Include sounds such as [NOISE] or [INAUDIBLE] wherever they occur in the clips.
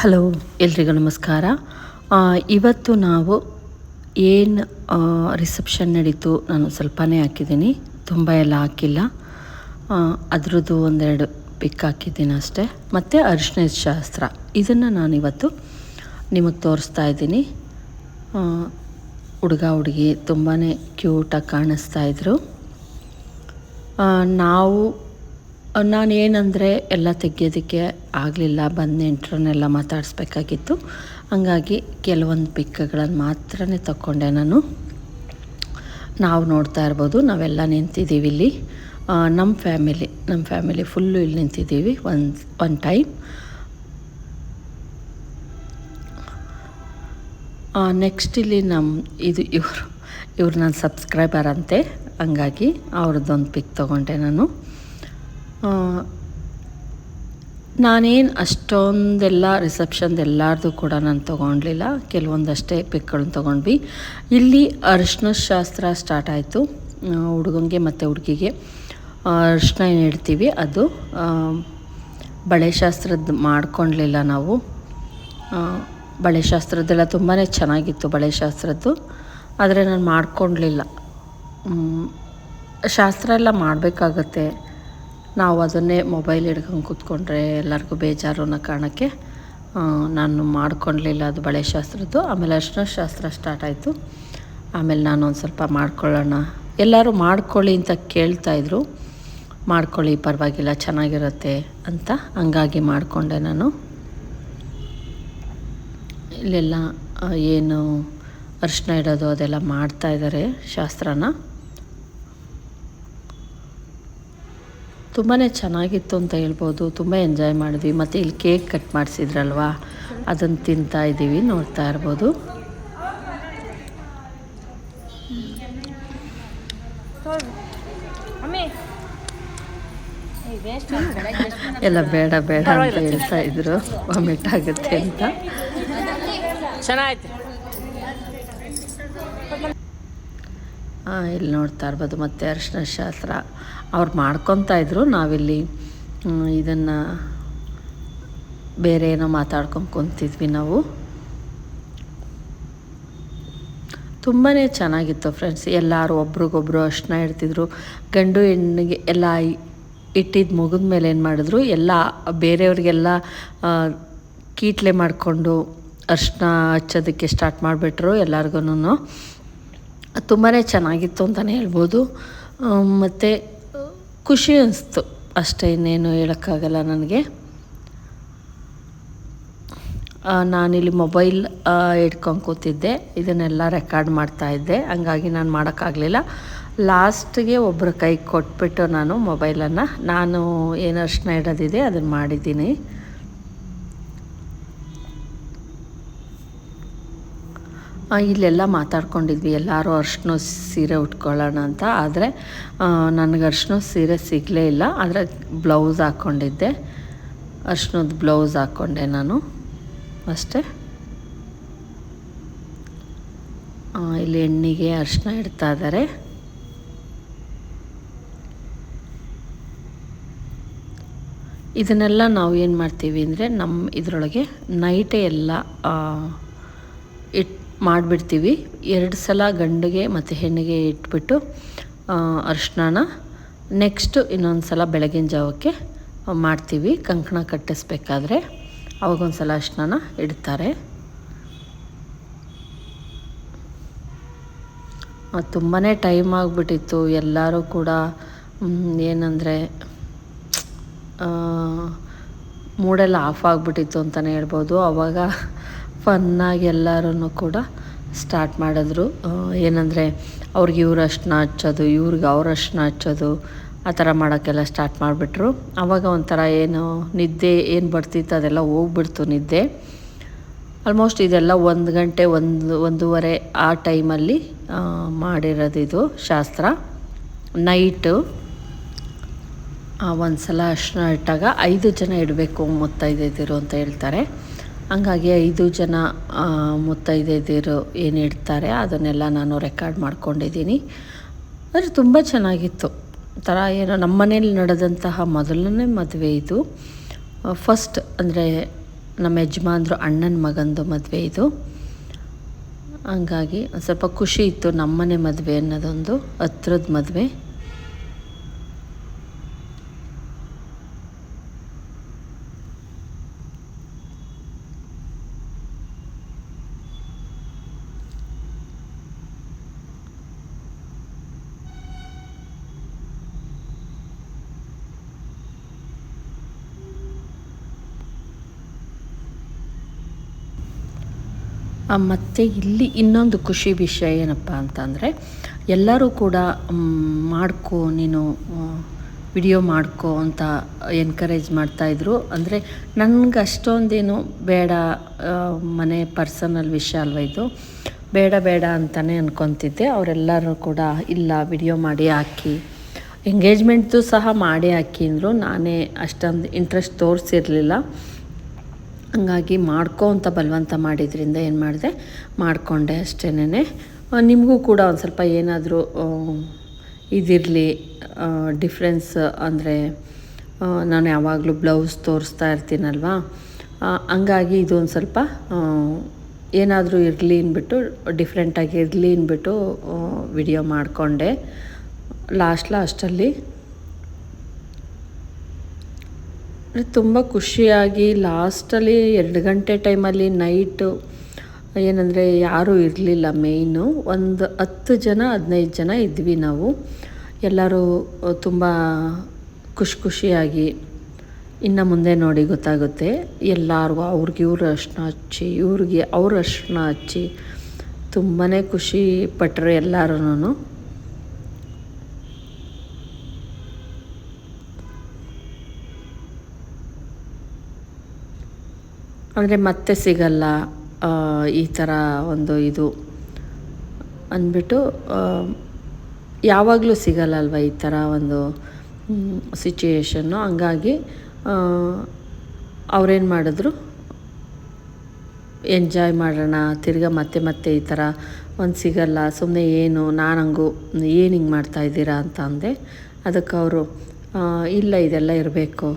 Hello, ಎಲ್ರಿಗೂ ನಮಸ್ಕಾರ. ಇವತ್ತು ನಾವು ಏನು ರಿಸೆಪ್ಷನ್ ನಡೀತು ನಾನು ಸ್ವಲ್ಪನೇ ಹಾಕಿದ್ದೀನಿ. ತುಂಬ ಎಲ್ಲ ಹಾಕಿಲ್ಲ. ಅದರದ್ದು ಒಂದೆರಡು ಪಿಕ್ ಹಾಕಿದ್ದೀನಿ ಅಷ್ಟೇ. ಮತ್ತು ಅರಿಶಿನ ಶಾಸ್ತ್ರ. ಇದನ್ನು ನಾನಿವತ್ತು ನಿಮಗೆ ತೋರಿಸ್ತಾ ಇದ್ದೀನಿ. ಹುಡುಗ, ಹುಡುಗಿ ತುಂಬಾ ಕ್ಯೂಟಾಗಿ ಕಾಣಿಸ್ತಾ ಇದ್ರು. ನಾವು ನಾನು ಏನಂದರೆ ಎಲ್ಲ ತೆಗಿಯೋದಕ್ಕೆ ಆಗಲಿಲ್ಲ, ಬಂದ ನೆಂಟ್ರನ್ನೆಲ್ಲ ಮಾತಾಡಿಸ್ಬೇಕಾಗಿತ್ತು. ಹಂಗಾಗಿ ಕೆಲವೊಂದು ಪಿಕ್ಗಳನ್ನು ಮಾತ್ರ ತಗೊಂಡೆ ನಾನು. ನಾವು ನೋಡ್ತಾ ಇರ್ಬೋದು, ನಾವೆಲ್ಲ ನಿಂತಿದ್ದೀವಿ ಇಲ್ಲಿ. ನಮ್ಮ ಫ್ಯಾಮಿಲಿ ನಮ್ಮ ಫ್ಯಾಮಿಲಿ ಫುಲ್ಲು ಇಲ್ಲಿ ನಿಂತಿದ್ದೀವಿ ಒಂದು ಒನ್ ಟೈಮ್. ನೆಕ್ಸ್ಟ್ ಇಲ್ಲಿ ನಮ್ಮ ಇದು ಇವರು, ಇವ್ರು ನನ್ನ ಸಬ್ಸ್ಕ್ರೈಬರ್ ಅಂತೆ. ಹಂಗಾಗಿ ಅವ್ರದ್ದೊಂದು ಪಿಕ್ ತೊಗೊಂಡೆ ನಾನು. ನಾನೇನು ಅಷ್ಟೊಂದೆಲ್ಲ ರಿಸೆಪ್ಷನ್ದು ಎಲ್ಲರದು ಕೂಡ ನಾನು ತೊಗೊಂಡ್ಲಿಲ್ಲ. ಕೆಲವೊಂದಷ್ಟೇ ಪಿಕ್ಗಳನ್ನ ತೊಗೊಂಡ್ವಿ. ಇಲ್ಲಿ ಅರಿಶಿನ ಶಾಸ್ತ್ರ ಸ್ಟಾರ್ಟ್ ಆಯಿತು. ಹುಡುಗಂಗೆ ಮತ್ತು ಹುಡುಗಿಗೆ. ಅರಿಶಿನ ಏನು ಇಡ್ತೀವಿ ಅದು ಬಳೆ ಶಾಸ್ತ್ರದ್ದು ಮಾಡ್ಕೊಳ್ಲಿಲ್ಲ ನಾವು. ಬಳೆ ಶಾಸ್ತ್ರದ್ದೆಲ್ಲ ತುಂಬಾ ಚೆನ್ನಾಗಿತ್ತು ಬಳೆ ಶಾಸ್ತ್ರದ್ದು. ಆದರೆ ನಾನು ಮಾಡ್ಕೊಳ್ಲಿಲ್ಲ ಶಾಸ್ತ್ರ ಎಲ್ಲ ಮಾಡಬೇಕಾಗತ್ತೆ. ನಾವು ಅದನ್ನೇ ಮೊಬೈಲ್ ಹಿಡ್ಕೊಂಡು ಕೂತ್ಕೊಂಡ್ರೆ ಎಲ್ಲರಿಗೂ ಬೇಜಾರು ಅನ್ನೋ ಕಾರಣಕ್ಕೆ ನಾನು ಮಾಡ್ಕೊಳ್ಲಿಲ್ಲ ಅದು ಬಳೆ ಶಾಸ್ತ್ರದ್ದು. ಆಮೇಲೆ ಅರ್ಶಿನ ಶಾಸ್ತ್ರ ಸ್ಟಾರ್ಟ್ ಆಯಿತು. ಆಮೇಲೆ ನಾನು ಒಂದು ಸ್ವಲ್ಪ ಮಾಡ್ಕೊಳ್ಳೋಣ. ಎಲ್ಲರೂ ಮಾಡ್ಕೊಳ್ಳಿ ಅಂತ ಕೇಳ್ತಾಯಿದ್ರು ಮಾಡ್ಕೊಳ್ಳಿ, ಪರವಾಗಿಲ್ಲ, ಚೆನ್ನಾಗಿರುತ್ತೆ ಅಂತ ಹಂಗಾಗಿ ಮಾಡಿಕೊಂಡೆ ನಾನು. ಇಲ್ಲೆಲ್ಲ ಏನು ಅರ್ಶಿನ ಇಡೋದು ಅದೆಲ್ಲ ಮಾಡ್ತಾ ಇದ್ದಾರೆ ಶಾಸ್ತ್ರನ. ತುಂಬಾ ಚೆನ್ನಾಗಿತ್ತು ಅಂತ ಹೇಳ್ಬೋದು. ತುಂಬ ಎಂಜಾಯ್ ಮಾಡಿದ್ವಿ. ಮತ್ತು ಇಲ್ಲಿ ಕೇಕ್ ಕಟ್ ಮಾಡಿಸಿದ್ರಲ್ವಾ? ಅದನ್ನು ತಿಂತಾ ಇದ್ದೀವಿ ನೋಡ್ತಾ ಇರ್ಬೋದು. ಎಲ್ಲ ಬೇಡ ಬೇಡ ಅಂತ ಹೇಳ್ತಾ ಇದ್ರು. ವಾಮಿಟ್ ಆಗುತ್ತೆ ಅಂತ. ಚೆನ್ನಾಯ್ತು ಇಲ್ಲಿ ನೋಡ್ತಾ ಇರ್ಬೋದು, ಮತ್ತು ಅರಿಶಿನ ಶಾಸ್ತ್ರ. ಅವ್ರು ಮಾಡ್ಕೊತಾ ಇದ್ರು, ನಾವಿಲ್ಲಿ ಇದನ್ನು ಬೇರೆ ಏನೋ ಮಾತಾಡ್ಕೊಂಡು ಕುಂತಿದ್ವಿ ನಾವು. ತುಂಬಾ ಚೆನ್ನಾಗಿತ್ತು ಫ್ರೆಂಡ್ಸ್ ಎಲ್ಲರೂ ಒಬ್ರಿಗೊಬ್ರು ಅರ್ಶಿನ ಇಡ್ತಿದ್ರು ಗಂಡು ಹೆಣ್ಣಿಗೆ ಎಲ್ಲ ಇಟ್ಟಿದ್ದು ಮುಗಿದ ಮೇಲೆ ಏನು ಮಾಡಿದ್ರು? ಎಲ್ಲ ಬೇರೆಯವ್ರಿಗೆಲ್ಲ ಕೀಟ್ಲೆ ಮಾಡಿಕೊಂಡು ಅರ್ಶಿನ ಹಚ್ಚೋದಕ್ಕೆ ಸ್ಟಾರ್ಟ್ ಮಾಡಿಬಿಟ್ರು ಎಲ್ಲರಿಗೂ ತುಂಬಾ ಚೆನ್ನಾಗಿತ್ತು ಅಂತಲೇ ಹೇಳ್ಬೋದು. ಮತ್ತು ಖುಷಿ ಅನಿಸ್ತು ಅಷ್ಟೇ ಇನ್ನೇನು ಹೇಳೋಕ್ಕಾಗಲ್ಲ ನನಗೆ. ನಾನಿಲ್ಲಿ ಮೊಬೈಲ್ ಇಟ್ಕೊಂಡು ಕೂತಿದ್ದೆ. ಇದನ್ನೆಲ್ಲ ರೆಕಾರ್ಡ್ ಮಾಡ್ತಾಯಿದ್ದೆ ಹಂಗಾಗಿ ನಾನು ಮಾಡೋಕ್ಕಾಗಲಿಲ್ಲ. ಲಾಸ್ಟ್ಗೆ ಒಬ್ಬರ ಕೈ ಕೊಟ್ಬಿಟ್ಟು ನಾನು ಮೊಬೈಲನ್ನು, ನಾನು ಏನು ಅರ್ಶಿನ ಇಡೋದಿದೆ ಅದನ್ನು ಮಾಡಿದ್ದೀನಿ. ಇಲ್ಲೆಲ್ಲ ಮಾತಾಡ್ಕೊಂಡಿದ್ವಿ. ಎಲ್ಲರೂ ಅರ್ಶಿನ ಸೀರೆ ಉಟ್ಕೊಳ್ಳೋಣ ಅಂತ. ಆದರೆ ನನಗೆ ಅರ್ಶಿನ ಸೀರೆ ಸಿಗಲೇ ಇಲ್ಲ. ಆದರೆ ಬ್ಲೌಸ್ ಹಾಕ್ಕೊಂಡಿದ್ದೆ. ಅರ್ಶಿನದ ಬ್ಲೌಸ್ ಹಾಕ್ಕೊಂಡೆ ನಾನು. ಅಷ್ಟೇ. ಇಲ್ಲಿ ಹೆಣ್ಣಿಗೆ ಅರ್ಶಿನ ಇಡ್ತಾ ಇದ್ದಾರೆ ಇದನ್ನೆಲ್ಲ ನಾವು ಏನು ಮಾಡ್ತೀವಿ ಅಂದರೆ ನಮ್ಮ ಇದರೊಳಗೆ ನೈಟೇ ಎಲ್ಲ ಇಟ್ಟು ಇಟ್ ಮಾಡಿಬಿಡ್ತೀವಿ. ಎರಡು ಸಲ ಗಂಡಿಗೆ ಮತ್ತು ಹೆಣ್ಣಿಗೆ ಇಟ್ಬಿಟ್ಟು ಅರಿಶಿನ ನೆಕ್ಸ್ಟು ಇನ್ನೊಂದು ಸಲ ಬೆಳಗಿನ ಜಾವಕ್ಕೆ ಮಾಡ್ತೀವಿ. ಕಂಕಣ ಕಟ್ಟಿಸ್ಬೇಕಾದ್ರೆ ಅವಾಗೊಂದು ಸಲ ಅರಿಶಿನ ಇಡ್ತಾರೆ. ತುಂಬಾ ಟೈಮ್ ಆಗಿಬಿಟ್ಟಿತ್ತು. ಎಲ್ಲರೂ ಕೂಡ ಏನಂದರೆ ಮೂಡೆಲ್ಲ ಆಫ್ ಆಗಿಬಿಟ್ಟಿತ್ತು ಅಂತಲೇ ಹೇಳ್ಬೋದು. ಆವಾಗ ಫನ್ನಾಗಿ ಎಲ್ಲರೂ ಕೂಡ ಸ್ಟಾರ್ಟ್ ಮಾಡಿದ್ರು. ಏನಂದರೆ ಅವ್ರಿಗೆ ಇವ್ರು ಅರ್ಶಿನ ಹಚ್ಚೋದು, ಇವ್ರಿಗೆ ಅವ್ರ ಅರ್ಶಿನ ಹಚ್ಚೋದು, ಆ ಥರ ಮಾಡೋಕ್ಕೆಲ್ಲ ಸ್ಟಾರ್ಟ್ ಮಾಡಿಬಿಟ್ರು. ಆವಾಗ ಒಂಥರ ಏನು ನಿದ್ದೆ ಏನು ಬರ್ತಿತ್ತು ಅದೆಲ್ಲ ಹೋಗ್ಬಿಡ್ತು ನಿದ್ದೆ. ಆಲ್ಮೋಸ್ಟ್ ಇದೆಲ್ಲ ಒಂದು ಗಂಟೆ ಒಂದು, ಒಂದೂವರೆ ಆ ಟೈಮಲ್ಲಿ ಮಾಡಿರೋದು ಇದು ಶಾಸ್ತ್ರ. ನೈಟು ಒಂದು ಸಲ ಅರ್ಶಿನ ಇಟ್ಟಾಗ ಐದು ಜನ ಇಡಬೇಕು ಮುತ್ತೈದೈದಿರು ಅಂತ ಹೇಳ್ತಾರೆ. ಹಂಗಾಗಿ ಐದು ಜನ ಮುತ್ತೈದೆದಿರು ಏನು ಇಡ್ತಾರೆ, ಅದನ್ನೆಲ್ಲ ನಾನು ರೆಕಾರ್ಡ್ ಮಾಡ್ಕೊಂಡಿದ್ದೀನಿ. ಆದರೆ ತುಂಬ ಚೆನ್ನಾಗಿತ್ತು. ಥರ ಏನೋ ನಮ್ಮ ಮನೇಲಿ ನಡೆದಂತಹ ಮೊದಲನೇ ಮದುವೆ ಇದು. ಫಸ್ಟ್ ಅಂದರೆ ನಮ್ಮ ಯಜಮಾನ್ರು ಅಣ್ಣನ ಮಗಂದು ಮದುವೆ ಇದು. ಹಂಗಾಗಿ ಸ್ವಲ್ಪ ಖುಷಿ ಇತ್ತು ನಮ್ಮನೆ ಮದುವೆ ಅನ್ನೋದೊಂದು, ಹತ್ರದ ಮದುವೆ. ಮತ್ತು ಇಲ್ಲಿ ಇನ್ನೊಂದು ಖುಷಿ ವಿಷಯ ಏನಪ್ಪ ಅಂತಂದರೆ, ಎಲ್ಲರೂ ಕೂಡ ಮಾಡ್ಕೋ, ನೀನು ವಿಡಿಯೋ ಮಾಡ್ಕೋ ಅಂತ ಎನ್ಕರೇಜ್ ಮಾಡ್ತಾಯಿದ್ರು ಅಂದರೆ ನನಗೆ ಅಷ್ಟೊಂದೇನು ಬೇಡ ಮನೆ ಪರ್ಸನಲ್ ವಿಷಯ ಅಲ್ವ ಇದು. ಬೇಡ ಬೇಡ ಅಂತಲೇ ಅಂದ್ಕೊತಿದ್ದೆ ಅವರೆಲ್ಲರೂ ಕೂಡ, ಇಲ್ಲ ವಿಡಿಯೋ ಮಾಡಿ ಹಾಕಿ. ಎಂಗೇಜ್ಮೆಂಟ್ದು ಸಹ ಮಾಡಿ ಹಾಕಿ ಅಂದರು. ನಾನೇ ಅಷ್ಟೊಂದು ಇಂಟ್ರೆಸ್ಟ್ ತೋರಿಸಿರಲಿಲ್ಲ. ಹಂಗಾಗಿ ಮಾಡ್ಕೊ ಅಂತ ಬಲವಂತ ಮಾಡಿದ್ರಿಂದ ಏನು ಮಾಡಿದೆ? ಮಾಡಿಕೊಂಡೆ ಅಷ್ಟೇನೆ ನಿಮಗೂ ಕೂಡ ಒಂದು ಸ್ವಲ್ಪ ಏನಾದರೂ ಇದಿರಲಿ ಡಿಫ್ರೆನ್ಸ್ ಅಂದರೆ ನಾನು ಯಾವಾಗಲೂ ಬ್ಲೌಸ್ ತೋರಿಸ್ತಾ ಇರ್ತೀನಲ್ವಾ? ಹಂಗಾಗಿ ಇದು ಒಂದು ಸ್ವಲ್ಪ ಏನಾದರೂ ಇರಲಿ ಅಂದ್ಬಿಟ್ಟು ಡಿಫ್ರೆಂಟಾಗಿ ಇರಲಿ ಅಂದ್ಬಿಟ್ಟು ವಿಡಿಯೋ ಮಾಡಿಕೊಂಡೆ. ಲಾಸ್ಟ್ ಲಾಸ್ಟಲ್ಲಿ ತುಂಬ ಖುಷಿಯಾಗಿ ಲಾಸ್ಟಲ್ಲಿ ಎರಡು ಗಂಟೆ ಟೈಮಲ್ಲಿ ನೈಟು ಏನಂದರೆ ಯಾರೂ ಇರಲಿಲ್ಲ ಮೇಯ್ನು ಒಂದು ಹತ್ತು ಜನ, ಹದಿನೈದು ಜನ ಇದ್ವಿ ನಾವು. ಎಲ್ಲರೂ ತುಂಬ ಖುಷಿ ಖುಷಿಯಾಗಿ ಇನ್ನು ಮುಂದೆ ನೋಡಿ ಗೊತ್ತಾಗುತ್ತೆ. ಎಲ್ಲರಿಗೂ ಅವ್ರಿಗೆ ಇವ್ರು ಅರ್ಶನ ಹಚ್ಚಿ, ಇವ್ರಿಗೆ ಅವ್ರ ಅರ್ಶನ ಹಚ್ಚಿ ತುಂಬಾ ಖುಷಿ ಪಟ್ಟರು ಎಲ್ಲರೂ ಅಂದರೆ ಮತ್ತೆ ಸಿಗಲ್ಲ ಈ ಥರ ಒಂದು ಇದು ಅಂದ್ಬಿಟ್ಟು ಯಾವಾಗಲೂ ಸಿಗಲ್ಲಲ್ವ ಈ ಥರ ಒಂದು ಸಿಚುಯೇಷನ್ನು ಹಂಗಾಗಿ ಅವ್ರೇನು ಮಾಡಿದ್ರು? ಎಂಜಾಯ್ ಮಾಡೋಣ, ತಿರ್ಗಾ ಮತ್ತೆ ಮತ್ತೆ ಈ ಥರ ಒಂದು ಸಿಗಲ್ಲ ಸುಮ್ಮನೆ ಏನು, ನಾನು ಹಂಗು, ಏನು ಹಿಂಗೆ ಮಾಡ್ತಾಯಿದ್ದೀರಾ ಅಂತ ಅಂದೆ. ಅದಕ್ಕೆ ಅವರು ಇಲ್ಲ, ಇದೆಲ್ಲ ಇರಬೇಕು.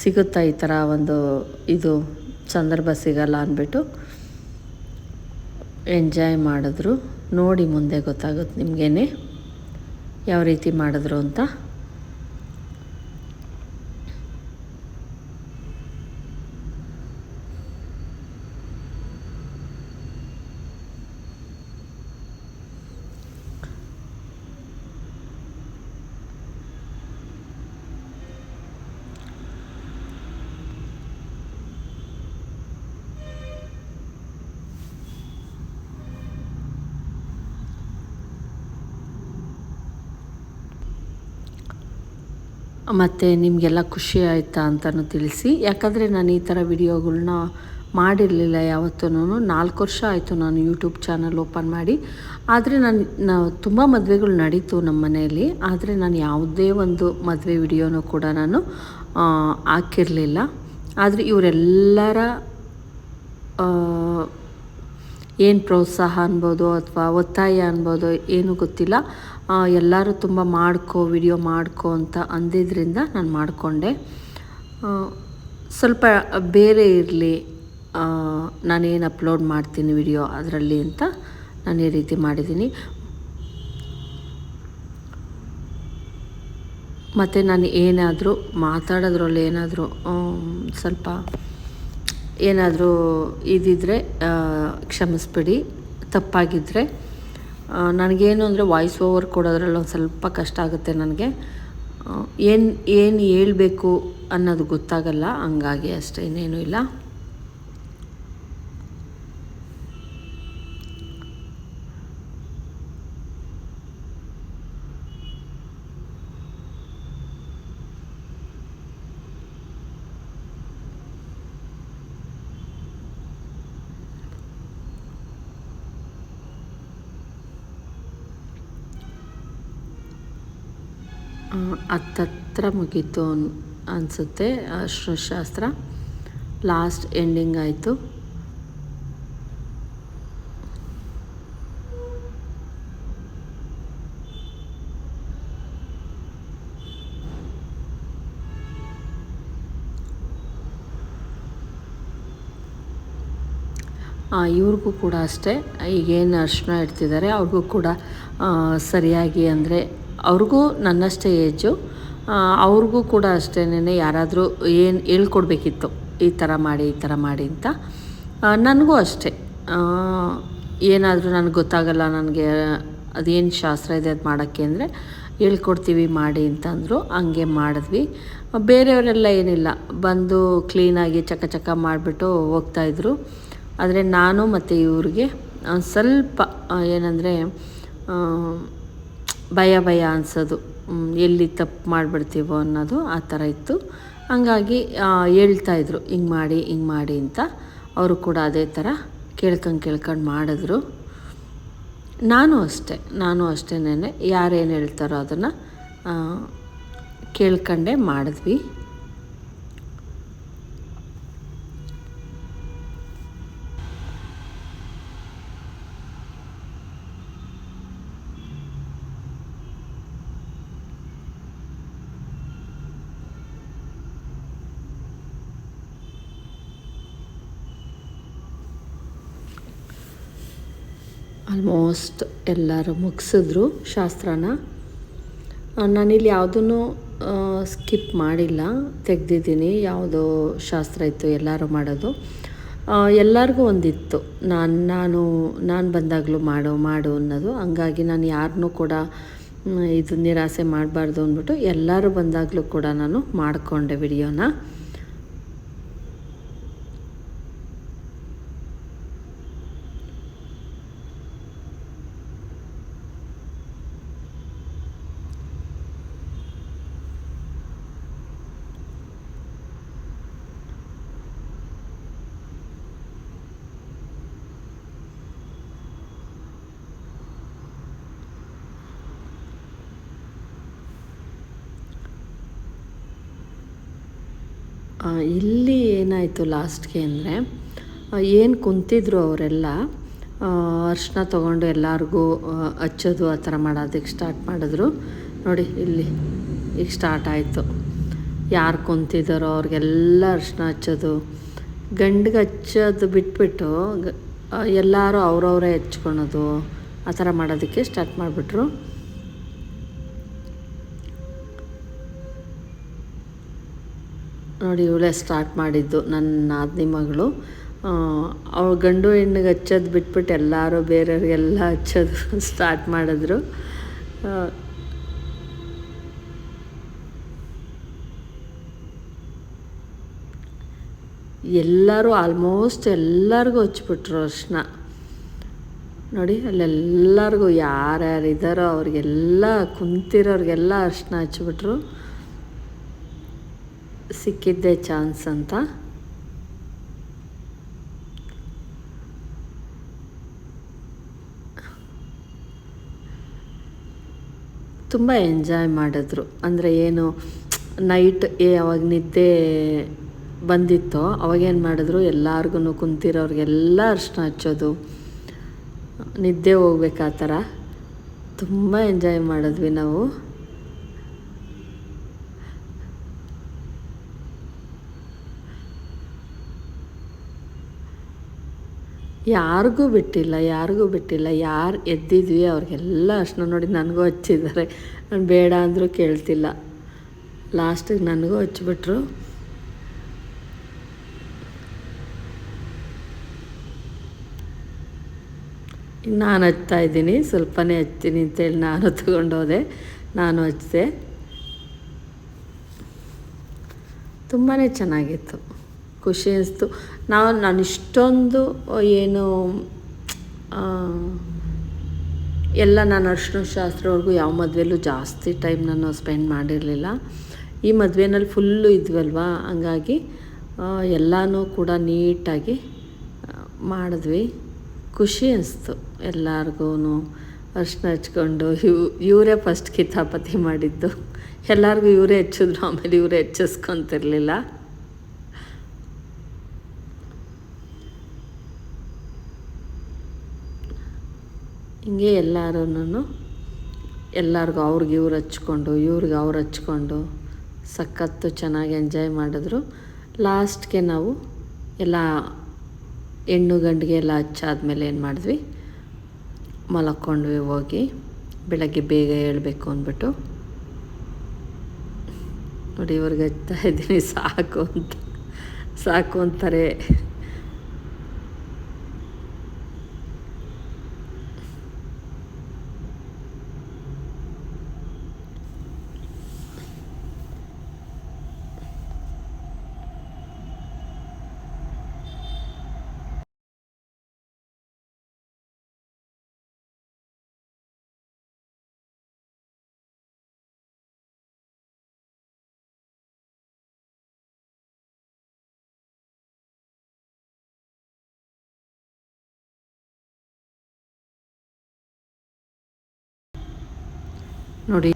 ಸಿಗುತ್ತಾ ಈ ಥರ ಒಂದು ಇದು? ಸಂದರ್ಭ ಸಿಗಲ್ಲ ಅಂದ್ಬಿಟ್ಟು ಎಂಜಾಯ್ ಮಾಡಿದ್ರು. ನೋಡಿ ಮುಂದೆ ಗೊತ್ತಾಗುತ್ತೆ ನಿಮಗೇನೆ. ಯಾವ ರೀತಿ ಮಾಡಿದ್ರು ಅಂತ. ಮತ್ತು ನಿಮಗೆಲ್ಲ ಖುಷಿ ಆಯಿತಾ ಅಂತಲೂ ತಿಳಿಸಿ. ಯಾಕಂದರೆ ನಾನು ಈ ಥರ ವಿಡಿಯೋಗಳ್ನ ಮಾಡಿರಲಿಲ್ಲ ಯಾವತ್ತೂ ನಾಲ್ಕು ವರ್ಷ ಆಯಿತು ನಾನು ಯೂಟ್ಯೂಬ್ ಚಾನಲ್ ಓಪನ್ ಮಾಡಿ. ಆದರೆ ನಾನು ನಾವು ತುಂಬ ಮದುವೆಗಳು ನಡೀತು ನಮ್ಮ ಮನೆಯಲ್ಲಿ. ಆದರೆ ನಾನು ಯಾವುದೇ ಒಂದು ಮದುವೆ ವಿಡಿಯೋನೂ ಕೂಡ ನಾನು ಹಾಕಿರಲಿಲ್ಲ. ಆದರೆ ಇವರೆಲ್ಲರ ಏನು ಪ್ರೋತ್ಸಾಹ ಅನ್ಬೋದು ಅಥವಾ ಒತ್ತಾಯ ಅನ್ಬೋದು ಏನೂ ಗೊತ್ತಿಲ್ಲ. ಎಲ್ಲರೂ ತುಂಬ ಮಾಡ್ಕೋ ವಿಡಿಯೋ ಮಾಡ್ಕೋ ಅಂತ ಅಂದಿದ್ದರಿಂದ ನಾನು ಮಾಡಿಕೊಂಡೆ. ಸ್ವಲ್ಪ ಬೇರೆ ಇರಲಿ ನಾನೇನು ಅಪ್ಲೋಡ್ ಮಾಡ್ತೀನಿ ವಿಡಿಯೋ ಅದರಲ್ಲಿ ಅಂತ ನಾನು ಈ ರೀತಿ ಮಾಡಿದ್ದೀನಿ. ಮತ್ತು ನಾನು ಏನಾದರೂ ಮಾತಾಡೋದ್ರಲ್ಲಿ ಏನಾದರೂ ಸ್ವಲ್ಪ ಏನಾದರೂ ಇದಿದ್ದರೆ ಕ್ಷಮಿಸ್ಬಿಡಿ ತಪ್ಪಾಗಿದ್ದರೆ ನನಗೇನು ಅಂದರೆ ವಾಯ್ಸ್ ಓವರ್ ಕೊಡೋದ್ರಲ್ಲಿ ಒಂದು ಸ್ವಲ್ಪ ಕಷ್ಟ ಆಗುತ್ತೆ ನನಗೆ. ಏನು ಏನು ಹೇಳಬೇಕು ಅನ್ನೋದು ಗೊತ್ತಾಗಲ್ಲ, ಹಂಗಾಗಿ ಅಷ್ಟೇ, ಇನ್ನೇನೂ ಇಲ್ಲ. ಹತ್ತತ್ರ ಮುಗೀತು ಅನಿಸುತ್ತೆ. ಶಾಸ್ತ್ರ ಲಾಸ್ಟ್ ಎಂಡಿಂಗ್ ಆಯಿತು. ಇವ್ರಿಗೂ ಕೂಡ ಅಷ್ಟೇ. ಈಗೇನು ಅರ್ಶಿನ ಇಡ್ತಿದ್ದಾರೆ. ಅವ್ರಿಗೂ ಕೂಡ ಸರಿಯಾಗಿ ಅಂದರೆ ಅವ್ರಿಗೂ ನನ್ನಷ್ಟೇ ಏಜು ಅವ್ರಿಗೂ ಕೂಡ ಅಷ್ಟೇನೆ ಯಾರಾದರೂ ಏನು ಹೇಳ್ಕೊಡ್ಬೇಕಿತ್ತು, ಈ ಥರ ಮಾಡಿ, ಈ ಥರ ಮಾಡಿ ಅಂತ. ನನಗೂ ಅಷ್ಟೇ. ಏನಾದರೂ ನನಗೆ ಗೊತ್ತಾಗಲ್ಲ ನನಗೆ ಅದೇನು ಶಾಸ್ತ್ರ ಇದೆ ಅದು ಮಾಡೋಕ್ಕೆ ಅಂದರೆ ಹೇಳ್ಕೊಡ್ತೀವಿ, ಮಾಡಿ ಅಂತಂದರು ಹಂಗೆ ಮಾಡಿದ್ವಿ. ಬೇರೆಯವರೆಲ್ಲ ಏನಿಲ್ಲ, ಬಂದು ಕ್ಲೀನಾಗಿ ಚಕ ಚಕ ಮಾಡಿಬಿಟ್ಟು ಹೋಗ್ತಾಯಿದ್ರು ಆದರೆ ನಾನು ಮತ್ತು ಇವ್ರಿಗೆ ಸ್ವಲ್ಪ ಏನಂದರೆ ಭಯ ಭಯ ಅನ್ಸೋದು. ಎಲ್ಲಿ ತಪ್ಪು ಮಾಡಿಬಿಡ್ತೀವೋ ಅನ್ನೋದು ಆ ಥರ ಇತ್ತು. ಹಂಗಾಗಿ ಹೇಳ್ತಾಯಿದ್ರು ಹಿಂಗೆ ಮಾಡಿ ಹಿಂಗೆ ಮಾಡಿ ಅಂತ. ಅವರು ಕೂಡ ಅದೇ ಥರ ಕೇಳ್ಕೊಂಡು ಕೇಳ್ಕೊಂಡು ಮಾಡಿದ್ರು. ನಾನು ಅಷ್ಟೆ, ನಾನು ಅಷ್ಟೇನೆ ಯಾರೇನು ಹೇಳ್ತಾರೋ ಅದನ್ನು ಕೇಳ್ಕೊಂಡೇ ಮಾಡಿದ್ವಿ. ಆಲ್ಮೋಸ್ಟ್ ಎಲ್ಲರೂ ಮುಗಿಸಿದ್ರು ಶಾಸ್ತ್ರನ. ನಾನಿಲ್ಲಿ ಯಾವುದೂ ಸ್ಕಿಪ್ ಮಾಡಿಲ್ಲ. ತೆಗೆದಿದ್ದೀನಿ. ಯಾವುದೋ ಶಾಸ್ತ್ರ ಇತ್ತು ಎಲ್ಲರೂ ಮಾಡೋದು. ಎಲ್ಲರಿಗೂ ಒಂದಿತ್ತು. ನಾನು ನಾನು ನಾನು ಬಂದಾಗಲೂ ಮಾಡು ಮಾಡು ಅನ್ನೋದು. ಹಂಗಾಗಿ ನಾನು ಯಾರನ್ನೂ ಕೂಡ ಇದು ನಿರಾಸೆ ಮಾಡಬಾರ್ದು ಅಂದ್ಬಿಟ್ಟು ಎಲ್ಲರೂ ಬಂದಾಗಲೂ ಕೂಡ ನಾನು ಮಾಡಿಕೊಂಡೆ ವಿಡಿಯೋನ. ಇಲ್ಲಿ ಏನಾಯಿತು ಲಾಸ್ಟ್ಗೆ ಅಂದರೆ ಏನು ಕುಂತಿದ್ರು ಅವರೆಲ್ಲ ಅರ್ಶಿನ ತೊಗೊಂಡು ಎಲ್ಲರಿಗೂ ಹಚ್ಚೋದು ಆ ಥರ ಮಾಡೋದಕ್ಕೆ ಸ್ಟಾರ್ಟ್ ಮಾಡಿದ್ರು. ನೋಡಿ, ಇಲ್ಲಿ ಈಗ ಸ್ಟಾರ್ಟ್ ಆಯಿತು. ಯಾರು ಕುಂತಿದ್ದಾರೋ ಅವ್ರಿಗೆಲ್ಲ ಅರ್ಶಿನ ಹಚ್ಚೋದು. ಗಂಡಿಗೆ ಹಚ್ಚೋದು ಬಿಟ್ಬಿಟ್ಟು ಎಲ್ಲರೂ ಅವ್ರವರೇ ಹಚ್ಕೊಳೋದು, ಆ ಥರ ಮಾಡೋದಕ್ಕೆ ಸ್ಟಾರ್ಟ್ ಮಾಡಿಬಿಟ್ರು. ನೋಡಿ, ಇವಳೇ ಸ್ಟಾರ್ಟ್ ಮಾಡಿದ್ದು ನನ್ನ ನಾದಿನಿ ಮಗಳು. ಅವಳು ಗಂಡು ಹೆಣ್ಣಿಗೆ ಹಚ್ಚೋದು [LAUGHS] ಬಿಟ್ಬಿಟ್ಟು ಎಲ್ಲರೂ ಬೇರೆಯವ್ರಿಗೆಲ್ಲ ಹಚ್ಚೋದು ಸ್ಟಾರ್ಟ್ ಮಾಡಿದ್ರು. ಎಲ್ಲರೂ ಆಲ್ಮೋಸ್ಟ್ ಎಲ್ಲರಿಗೂ ಹಚ್ಬಿಟ್ರು ಅರ್ಶಿನ. ನೋಡಿ, ಅಲ್ಲೆಲ್ಲರಿಗೂ ಯಾರ್ಯಾರು ಇದ್ದಾರೋ ಅವ್ರಿಗೆಲ್ಲ ಕುಂತಿರೋರಿಗೆಲ್ಲ ಅರ್ಶಿನ ಹಚ್ಬಿಟ್ರು ಸಿಕ್ಕಿದ್ದೇ ಚಾನ್ಸ್ ಅಂತ. ತುಂಬ ಎಂಜಾಯ್ ಮಾಡಿದ್ರು. ಅಂದರೆ ಏನು, ನೈಟ್ ಏ ಅವಾಗ ನಿದ್ದೆ ಬಂದಿತ್ತೋ ಅವಾಗೇನು ಮಾಡಿದ್ರು ಎಲ್ಲರಿಗೂ ಕುಂತಿರೋರಿಗೆಲ್ಲ ಅರ್ಶನ ಹಚ್ಚೋದು. ನಿದ್ದೆ ಹೋಗ್ಬೇಕಾ ಥರ. ತುಂಬ ಎಂಜಾಯ್ ಮಾಡಿದ್ವಿ ನಾವು. ಯಾರಿಗೂ ಬಿಟ್ಟಿಲ್ಲ ಯಾರಿಗೂ ಬಿಟ್ಟಿಲ್ಲ, ಯಾರು ಎದ್ದಿದ್ವಿ ಅವ್ರಿಗೆಲ್ಲ ಅಷ್ಟು ನೋಡಿ ನನಗೂ ಹಚ್ಚಿದ್ದಾರೆ. ನಾನು ಬೇಡ ಅಂದರೂ ಕೇಳ್ತಿಲ್ಲ. ಲಾಸ್ಟಿಗೆ ನನಗೂ ಹಚ್ಚಿಬಿಟ್ರು ನಾನು ಹಚ್ತಾ ಇದ್ದೀನಿ, ಸ್ವಲ್ಪನೇ ಹಚ್ತೀನಿ ಅಂತೇಳಿ ನಾನು ತಗೊಂಡೋದೆ, ನಾನು ಹಚ್ಚಿದೆ ತುಂಬಾ ಚೆನ್ನಾಗಿತ್ತು. ಖುಷಿ ಅನಿಸ್ತು. ನಾವು ನಾನು ಇಷ್ಟೊಂದು ಏನು ಎಲ್ಲ ನಾನು ಅರ್ಶಿನ ಶಾಸ್ತ್ರವರೆಗೂ ಯಾವ ಮದುವೆಲೂ ಜಾಸ್ತಿ ಟೈಮ್ ನಾನು ಸ್ಪೆಂಡ್ ಮಾಡಿರಲಿಲ್ಲ. ಈ ಮದುವೆನಲ್ಲಿ ಫುಲ್ಲು ಇದ್ವಲ್ವಾ? ಹಂಗಾಗಿ ಎಲ್ಲನೂ ಕೂಡ ನೀಟಾಗಿ ಮಾಡಿದ್ವಿ. ಖುಷಿ ಅನಿಸ್ತು ಎಲ್ಲರಿಗೂ ಅರ್ಶಿನ ಹಚ್ಕೊಂಡು, ಇವ್, ಇವರೇ ಫಸ್ಟ್ ಕಿತಾಪತಿ ಮಾಡಿದ್ದು. ಎಲ್ಲರಿಗೂ ಇವರೇ ಹಚ್ಚಿದ್ರು, ಆಮೇಲೆ ಇವರೇ ಹೆಚ್ಚಿಸ್ಕೊಂತಿರ್ಲಿಲ್ಲ. ಹಿಂಗೆ ಎಲ್ಲರೂ ಎಲ್ಲರಿಗೂ ಅವ್ರಿಗೆ ಇವ್ರು ಹಚ್ಕೊಂಡು, ಇವ್ರಿಗೆ ಅವ್ರು ಹಚ್ಕೊಂಡು ಸಖತ್ತು ಚೆನ್ನಾಗಿ ಎಂಜಾಯ್ ಮಾಡಿದ್ರು. ಲಾಸ್ಟ್ಗೆ ನಾವು ಎಲ್ಲ ಹೆಣ್ಣು ಗಂಡಿಗೆ ಎಲ್ಲ ಹಚ್ಚಾದ್ಮೇಲೆ ಏನು ಮಾಡಿದ್ವಿ? ಮಲಕ್ಕೊಂಡ್ವಿ ಹೋಗಿ, ಬೆಳಗ್ಗೆ ಬೇಗ ಹೇಳಬೇಕು ಅಂದ್ಬಿಟ್ಟು. ನೋಡಿ ಇವ್ರಿಗೆ ಹಚ್ತಾ ಇದ್ದೀನಿ, ಸಾಕು ಅಂತ, ಸಾಕು ಅಂತಾರೆ. ನೋಡಿ,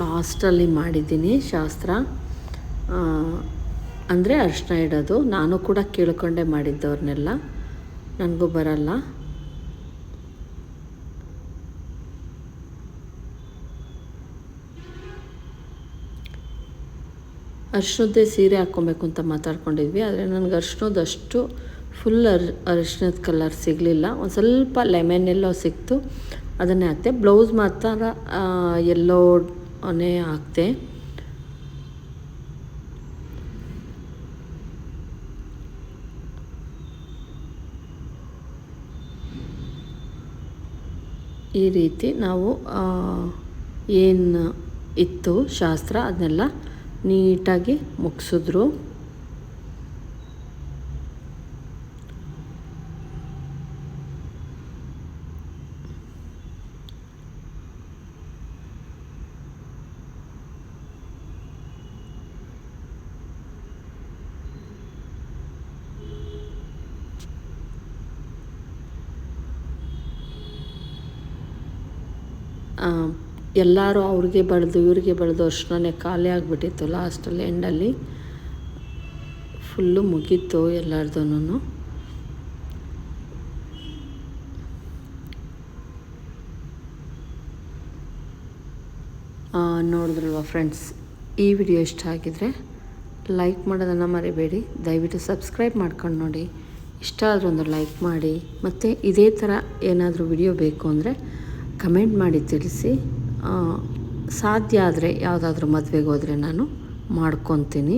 ಲಾಸ್ಟಲ್ಲಿ ಮಾಡಿದ್ದೀನಿ ಶಾಸ್ತ್ರ. ಅಂದರೆ ಅರ್ಶನ ಇಡೋದು. ನಾನು ಕೂಡ ಕೇಳ್ಕೊಂಡೆ ಮಾಡಿದ್ದವ್ರನ್ನೆಲ್ಲ. ನನಗೂ ಬರಲ್ಲ. ಅರ್ಶಿನದ್ದೇ ಸೀರೆ ಹಾಕ್ಕೊಬೇಕು ಅಂತ ಮಾತಾಡ್ಕೊಂಡಿದ್ವಿ, ಆದರೆ ನನಗೆ ಅರ್ಶನದಷ್ಟು ಫುಲ್ ಅರ್ ಅರಿಶಿನದ ಕಲರ್ ಸಿಗಲಿಲ್ಲ. ಒಂದು ಸ್ವಲ್ಪ ಲೆಮನ್ ಎಲ್ಲೋ ಸಿಕ್ತು. ಅದನ್ನೇ ಹಾಕ್ತೆ. ಬ್ಲೌಸ್ ಮಾತ್ರ ಎಲ್ಲೋನೇ ಹಾಕ್ತೆ. ಈ ರೀತಿ ನಾವು ಏನು ಇತ್ತು ಶಾಸ್ತ್ರ, ಅದನ್ನೆಲ್ಲ ನೀಟಾಗಿ ಮುಗಿಸಿದ್ರು. ಎಲ್ಲರೂ ಅವ್ರಿಗೆ ಬಳ್ದು ಇವ್ರಿಗೆ ಬಳ್ದು ಅಷ್ಟನೇ ಖಾಲಿ ಆಗಿಬಿಟ್ಟಿತ್ತು ಲಾಸ್ಟಲ್ಲಿ ಎಂಡಲ್ಲಿ ಫುಲ್ಲು ಮುಗೀತು ಎಲ್ಲರದೂ ನೋಡಿದ್ರಲ್ವ ಫ್ರೆಂಡ್ಸ್ ಈ ವಿಡಿಯೋ ಇಷ್ಟ ಆಗಿದ್ರೆ ಲೈಕ್ ಮಾಡೋದನ್ನು ಮರಿಬೇಡಿ. ದಯವಿಟ್ಟು ಸಬ್ಸ್ಕ್ರೈಬ್ ಮಾಡ್ಕೊಂಡು ನೋಡಿ. ಇಷ್ಟ ಆದರೂ ಒಂದು ಲೈಕ್ ಮಾಡಿ. ಮತ್ತು ಇದೇ ಥರ ಏನಾದರೂ ವಿಡಿಯೋ ಬೇಕು ಅಂದರೆ ಕಮೆಂಟ್ ಮಾಡಿ ತಿಳಿಸಿ. ಸಾಧ್ಯ ಆದರೆ ಯಾವುದಾದ್ರೂ ಮದುವೆಗೆ ಹೋದರೆ ನಾನು ಮಾಡ್ಕೊತೀನಿ.